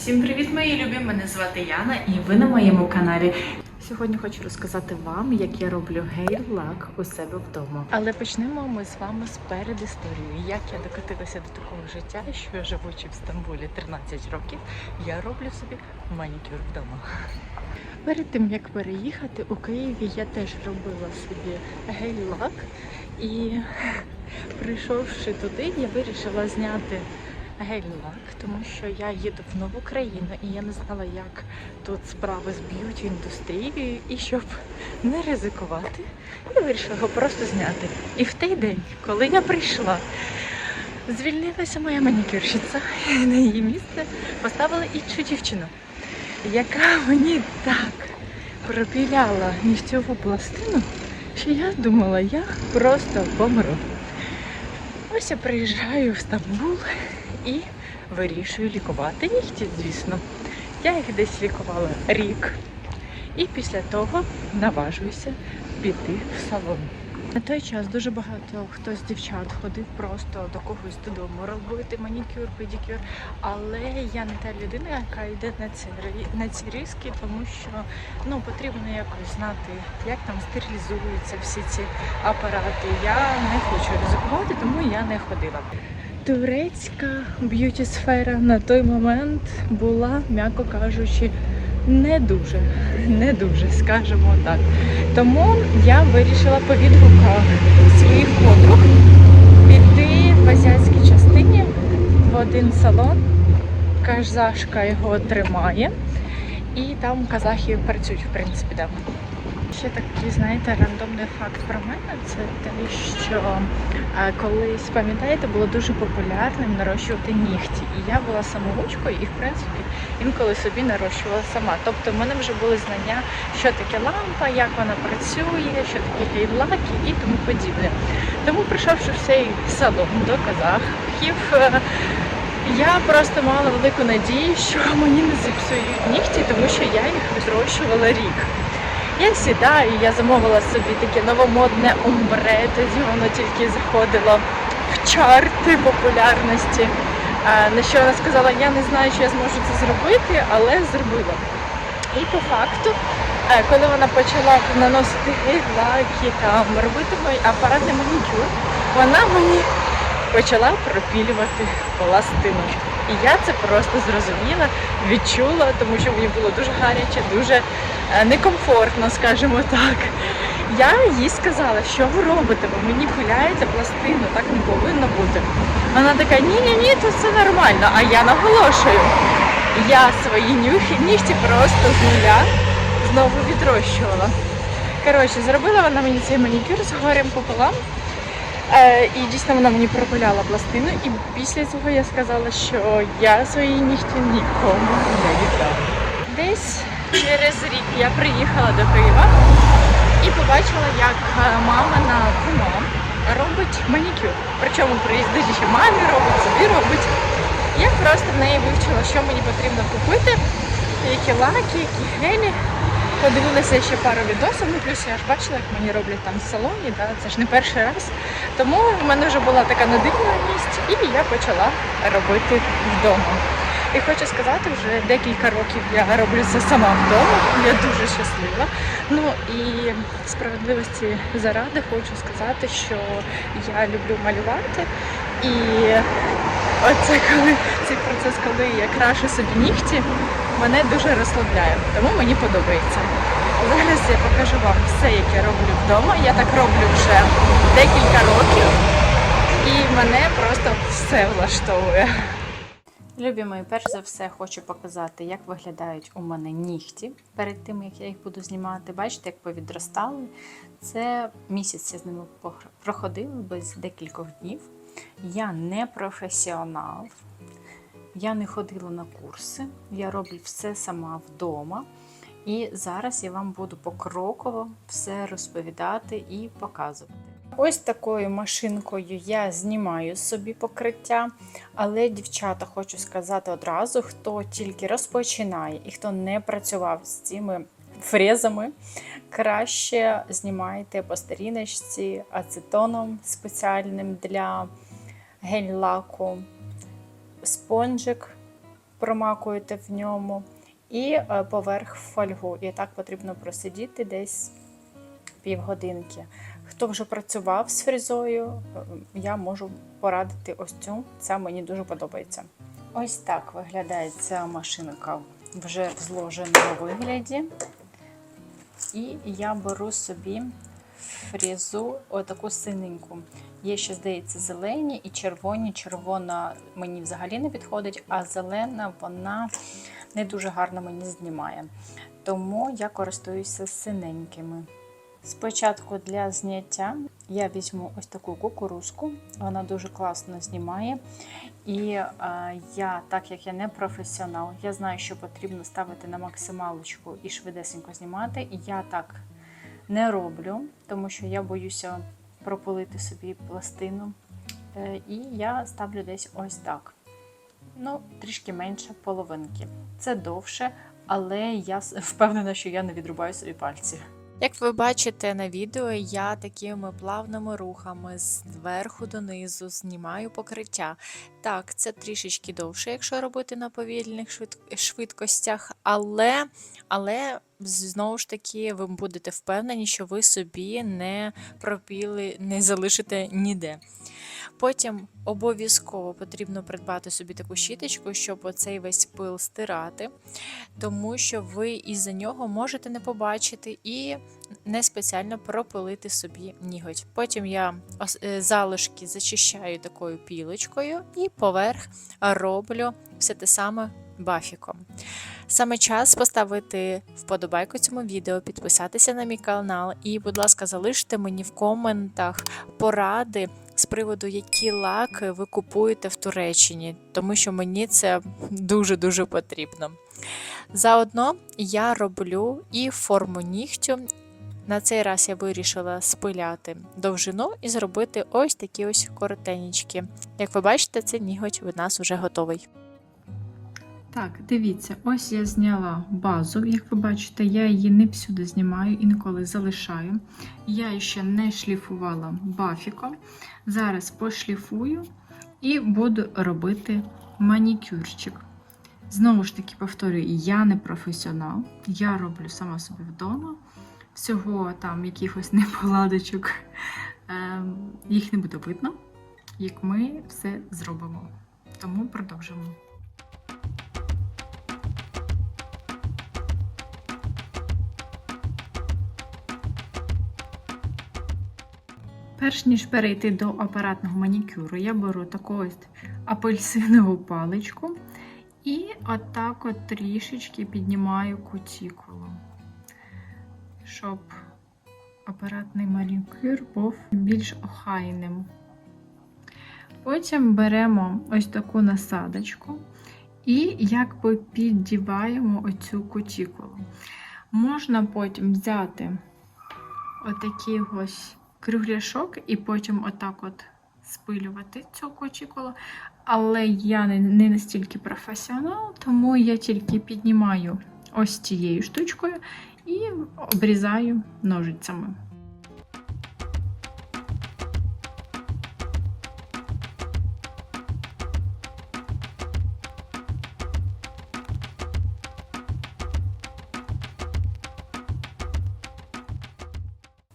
Всім привіт, мої любі! Мене звати Яна, і ви на моєму каналі. Сьогодні хочу розказати вам, як я роблю гейл-лак у себе вдома. Але почнемо ми з вами з передісторії. Як я докотилася до такого життя, що живучи в Стамбулі 13 років, я роблю собі манікюр вдома. Перед тим як переїхати у Києві, я теж робила собі гель-лак. І прийшовши туди, я вирішила зняти гель-лак, тому що я їду в нову країну і я не знала, як тут справи з б'юті індустрією, і щоб не ризикувати, я вирішила його просто зняти. І в той день, коли я прийшла, звільнилася моя манікюрщиця, на її місце поставила іншу дівчину, яка мені так пропіляла нігтьову пластину, що я думала, я просто помру. Ось я приїжджаю в Стамбул і вирішую лікувати нігті, звісно. Я їх десь лікувала рік. І після того наважуюся піти в салон. На той час дуже багато хто з дівчат ходив просто до когось додому робити манікюр, педикюр. Але я не та людина, яка йде на ці, на ці риски, тому що ну, потрібно якось знати, як там стерилізуються всі ці апарати. Я не хочу ризикувати, тому я не ходила. Турецька б'юті сфера на той момент була, м'яко кажучи, не дуже, не дуже, скажімо так. Тому я вирішила по відгуках своїх подруг піти в азіатській частині в один салон. Казашка його тримає, і там казахи працюють, в принципі, да. Ще такий, знаєте, рандомний факт про мене це те, що е, колись, пам'ятаєте, було дуже популярним нарощувати нігті. І я була самоучкою і, в принципі, інколи собі нарощувала сама. Тобто в мене вже були знання, що таке лампа, як вона працює, що таке гейлаки і тому подібне. Тому, прийшовши в цей салон до казахів, е, я просто мала велику надію, що мені не зіпсують нігті, тому що я їх відрощувала рік. Я сідаю, я замовила собі таке новомодне омбре, тоді воно тільки заходило в чарти популярності. На що вона сказала, я не знаю, чи я зможу це зробити, але зробила. І по факту, е, коли вона почала наносити гель-лаки, там, робити апаратний манікюр, вона мені почала пропілювати пластину. І я це просто зрозуміла, відчула, тому що мені було дуже гаряче, дуже е, некомфортно, скажімо так. Я їй сказала, що ви робите, ви мені пиляєте пластину, так не повинно бути. Вона така, ні-ні-ні, то все нормально. А я наголошую, я свої нюхи, нігті просто з нуля знову відрощувала. Коротше, зробила вона мені цей манікюр з горем пополам. Е, і дійсно вона мені пропиляла пластину, і після цього я сказала, що я свої нігті нікому не віддам. Десь через рік я приїхала до Києва і побачила, як е, мама на кумо робить манікюр. Причому приїздить ще мамі робить, собі робить. Я просто в неї вивчила, що мені потрібно купити, які лаки, які гелі. Подивилася ще пару відосів, ну плюс я ж бачила, як мені роблять там в салоні, да, це ж не перший раз. Тому в мене вже була така надивленість, і я почала робити вдома. І хочу сказати, вже декілька років я роблю це сама вдома. Я дуже щаслива. Ну і справедливості заради хочу сказати, що я люблю малювати. І оце коли цей процес, коли я крашу собі нігті, мене дуже розслабляє. Тому мені подобається. Зараз я покажу вам все, яке роблю вдома. Я так роблю вже декілька років, і мене просто все влаштовує. Любі мої, перш за все хочу показати, як виглядають у мене нігті перед тим, як я їх буду знімати. Бачите, як повідростали. Це місяць я з ними проходила без декількох днів. Я не професіонал, я не ходила на курси, я роблю все сама вдома. І зараз я вам буду покроково все розповідати і показувати. Ось такою машинкою я знімаю собі покриття, але, дівчата, хочу сказати одразу, хто тільки розпочинає і хто не працював з цими фрезами, краще знімайте по сторіночці ацетоном спеціальним для гель-лаку, спонжик промакуєте в ньому, і е, поверх фольгу. І так потрібно просидіти десь півгодинки. Хто вже працював з фрізою, е, я можу порадити ось цю. Ця мені дуже подобається. Ось так виглядає ця машинка вже в зложеному вигляді. І я беру собі фрізу, отаку синеньку. Є ще, здається, зелені і червоні. Червона мені взагалі не підходить, а зелена вона не дуже гарно мені знімає. Тому я користуюся синенькими. Спочатку для зняття я візьму ось таку кукурузку, вона дуже класно знімає. І е, я, так як я не професіонал, я знаю, що потрібно ставити на максималочку і швидесенько знімати. І я так не роблю, тому що я боюся пропилити собі пластину. Е, і я ставлю десь ось так. Ну, трішки менше половинки. Це довше, але я впевнена, що я не відрубаю собі пальці. Як ви бачите на відео, я такими плавними рухами зверху донизу знімаю покриття. Так, це трішечки довше, якщо робити на повільних швид- швидкостях, але, але знову ж таки ви будете впевнені, що ви собі не пропіли, не залишите ніде. Потім обов'язково потрібно придбати собі таку щіточку, щоб оцей весь пил стирати, тому що ви із-за нього можете не побачити і не спеціально пропилити собі ніготь. Потім я е, залишки зачищаю такою пілочкою і поверх роблю все те саме бафіком. Саме час поставити вподобайку цьому відео, підписатися на мій канал і, будь ласка, залиште мені в коментах поради з приводу, які лаки ви купуєте в Туреччині, тому що мені це дуже-дуже потрібно. Заодно я роблю і форму нігтю. На цей раз я вирішила спиляти довжину і зробити ось такі ось коротенічки. Як ви бачите, цей ніготь у нас вже готовий. Так, дивіться, ось я зняла базу. Як ви бачите, я її не всюди знімаю, інколи залишаю. Я ще не шліфувала бафіком. Зараз пошліфую і буду робити манікюрчик. Знову ж таки, повторюю, я не професіонал, я роблю сама собі вдома. Всього там якихось неполадочок, ем, їх не буде видно, як ми все зробимо. Тому продовжимо. Перш ніж перейти до апаратного манікюру, я беру таку ось апельсинову паличку і отак от трішечки піднімаю кутікулу, щоб апаратний манікюр був більш охайним. Потім беремо ось таку насадочку і якби піддіваємо оцю кутікулу. Можна потім взяти отакий ось кругляшок і потім отак от спилювати цю кутікулу. Але я не настільки професіонал, тому я тільки піднімаю ось цією штучкою і обрізаю ножицями.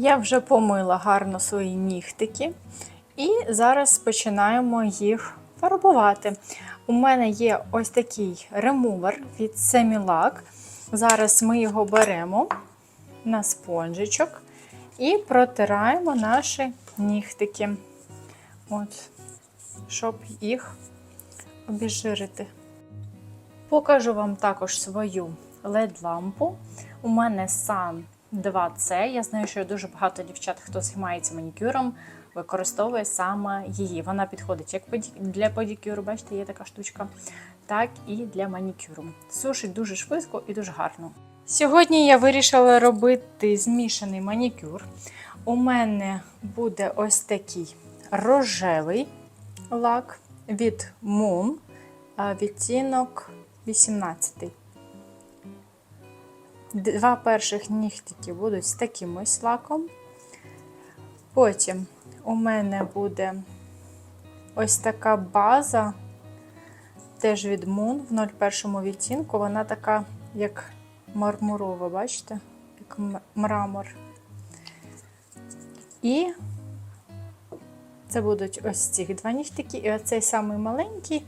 Я вже помила гарно свої нігтики, і зараз починаємо їх фарбувати. У мене є ось такий ремувер від Semilac. Зараз ми його беремо на спонжичок і протираємо наші нігтики, От, щоб їх обіжирити. Покажу вам також свою LED-лампу. У мене Sun 2C. Я знаю, що дуже багато дівчат, хто займається манікюром, використовує саме її. Вона підходить як для pedикюру, бачите, є така штучка, так і для манікюру. Сушить дуже швидко і дуже гарно. Сьогодні я вирішила робити змішаний манікюр. У мене буде ось такий рожевий лак від Moon, відтінок 18. Два перших нігтики будуть з таким ось лаком. Потім у мене буде ось така база теж від Moon в 01 відтінку. Вона така, як мармурова, бачите? Як мрамор. І це будуть ось ці два нігтики. І оцей самий маленький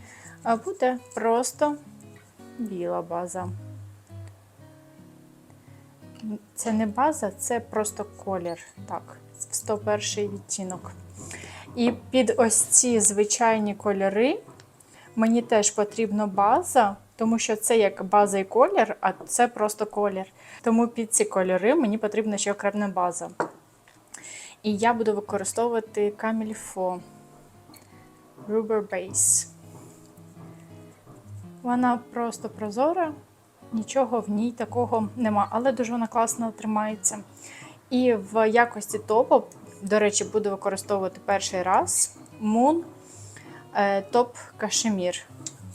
буде просто біла база. Це не база, це просто колір. Так, 101 відтінок. І під ось ці звичайні кольори мені теж потрібна база, тому що це як база і колір, а це просто колір. Тому під ці кольори мені потрібна ще окрема база. І я буду використовувати Camilfo Rubber Base. Вона просто прозора, нічого в ній такого нема, але дуже вона класно тримається. І в якості топу, до речі, буду використовувати перший раз Moon е, топ кашемір.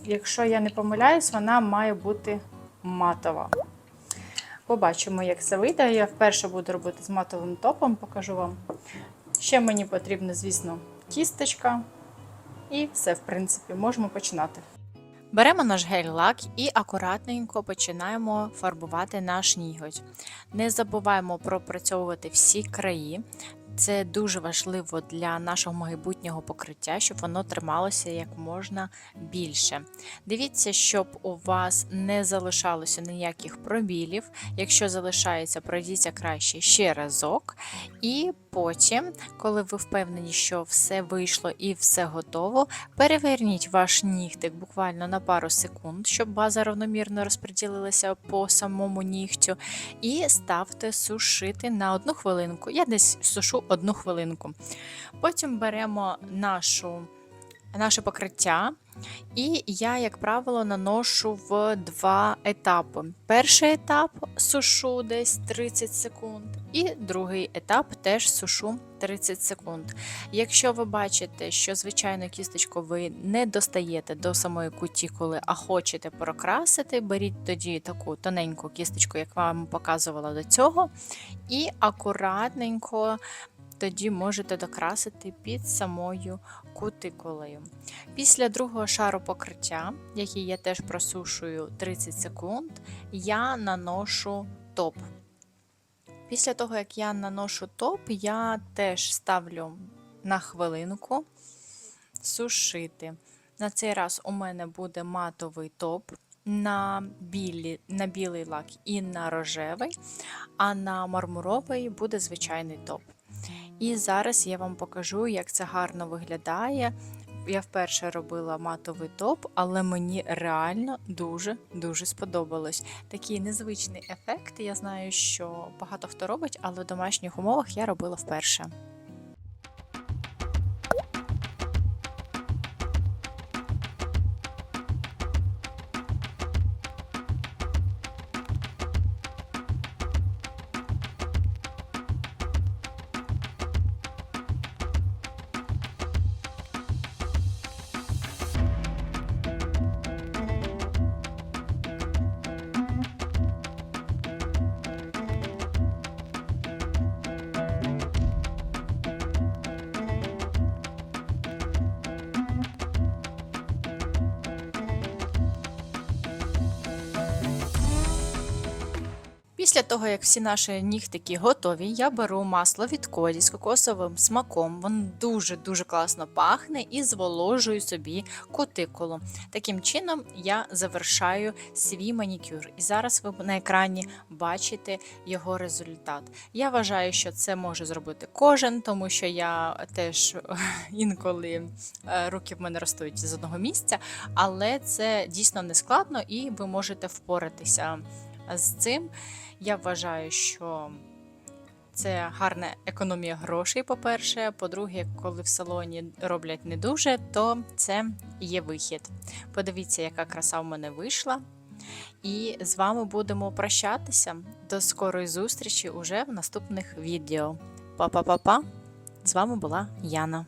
Якщо я не помиляюсь, вона має бути матова. Побачимо, як це вийде. Я вперше буду робити з матовим топом, покажу вам. Ще мені потрібна, звісно, кісточка. І все, в принципі, можемо починати. Беремо наш гель-лак і акуратненько починаємо фарбувати наш ніготь. Не забуваємо пропрацьовувати всі краї. Це дуже важливо для нашого майбутнього покриття, щоб воно трималося як можна більше. Дивіться, щоб у вас не залишалося ніяких пробілів. Якщо залишається, пройдіться краще ще разок. І потім, коли ви впевнені, що все вийшло і все готово, переверніть ваш нігтик буквально на пару секунд, щоб база равномірно розподілилася по самому нігтю, і ставте сушити на одну хвилинку. Я десь сушу одну хвилинку. Потім беремо нашу, наше покриття. І я, як правило, наношу в два етапи. Перший етап сушу десь 30 секунд, і другий етап теж сушу 30 секунд. Якщо ви бачите, що звичайно кісточку ви не достаєте до самої кутікули, а хочете прокрасити, беріть тоді таку тоненьку кісточку, як вам показувала до цього, і акуратненько. Тоді можете докрасити під самою кутикулею. Після другого шару покриття, який я теж просушую 30 секунд, я наношу топ. Після того, як я наношу топ, я теж ставлю на хвилинку сушити. На цей раз у мене буде матовий топ на, білі, на білий лак і на рожевий, а на мармуровий буде звичайний топ. І зараз я вам покажу, як це гарно виглядає. Я вперше робила матовий топ, але мені реально дуже-дуже сподобалось. Такий незвичний ефект. Я знаю, що багато хто робить, але в домашніх умовах я робила вперше. Після того, як всі наші нігтики готові, я беру масло від Коді з кокосовим смаком. Воно дуже-дуже класно пахне і зволожую собі кутикулу. Таким чином я завершаю свій манікюр. І зараз ви на екрані бачите його результат. Я вважаю, що це може зробити кожен, тому що я теж інколи е, руки в мене ростуть з одного місця, але це дійсно не складно і ви можете впоратися з цим. Я вважаю, що це гарна економія грошей, по-перше. По-друге, коли в салоні роблять не дуже, то це є вихід. Подивіться, яка краса в мене вийшла. І з вами будемо прощатися. До скорої зустрічі уже в наступних відео. Па-па-па-па! З вами була Яна.